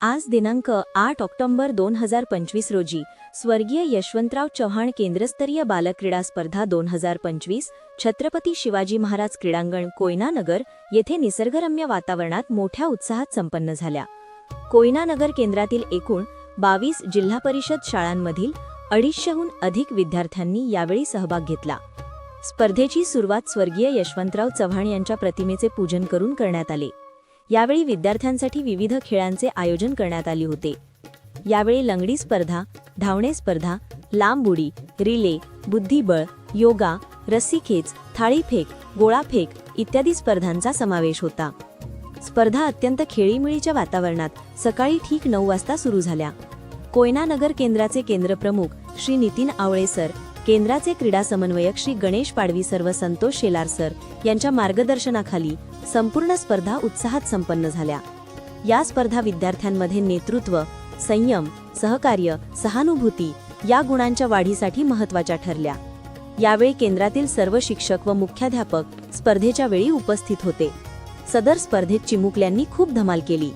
आज दिनांक आठ ऑक्टोबर दोन हजार पंचवीस रोजी स्वर्गीय यशवंतराव चव्हाण केंद्रस्तरीय बालक्रीडा स्पर्धा दोन हजार पंचवीस छत्रपती शिवाजी महाराज क्रीडांगण कोयनानगर येथे निसर्गरम्य वातावरणात मोठ्या उत्साहात संपन्न झाल्या. कोयनानगर केंद्रातील एकूण बावीस जिल्हा परिषद शाळांमधील अडीचशेहून अधिक विद्यार्थ्यांनी यावेळी सहभाग घेतला. स्पर्धेची सुरुवात स्वर्गीय यशवंतराव चव्हाण यांच्या प्रतिमेचे पूजन करून करण्यात आले. यावेळी विद्यार्थ्यांसाठी विविध खेळांचे आयोजन करण्यात आले होते. यावेळी लंगडी स्पर्धा धावणे स्पर्धा लांब उडी रिले बुद्धिबळ योगा रस्सीखेच थाळीफेक गोळाफेक इत्यादी स्पर्धांचा समावेश होता. स्पर्धा अत्यंत खेळीमेळीच्या वातावरणात सकाळी ठीक नऊ वाजता सुरू झाल्या. कोयना नगर केंद्राचे केंद्रप्रमुख श्री नितीन आवळे सर केंद्राचे क्रीडा समन्वयक श्री गणेश पाडवी सर्व संतोष शेलार सर यांच्या मार्गदर्शनाखाली संपूर्ण स्पर्धा उत्साहात संपन्न झाल्या. या स्पर्धा विद्यार्थ्यांमध्ये नेतृत्व संयम सहकार्य सहानुभूती या गुणांच्या वाढीसाठी महत्त्वाच्या ठरल्या. यावेळी केंद्रातील सर्व शिक्षक व मुख्याध्यापक स्पर्धेच्या वेळी उपस्थित होते. सदर स्पर्धेत चिमुकल्यांनी खूप धमाल केली.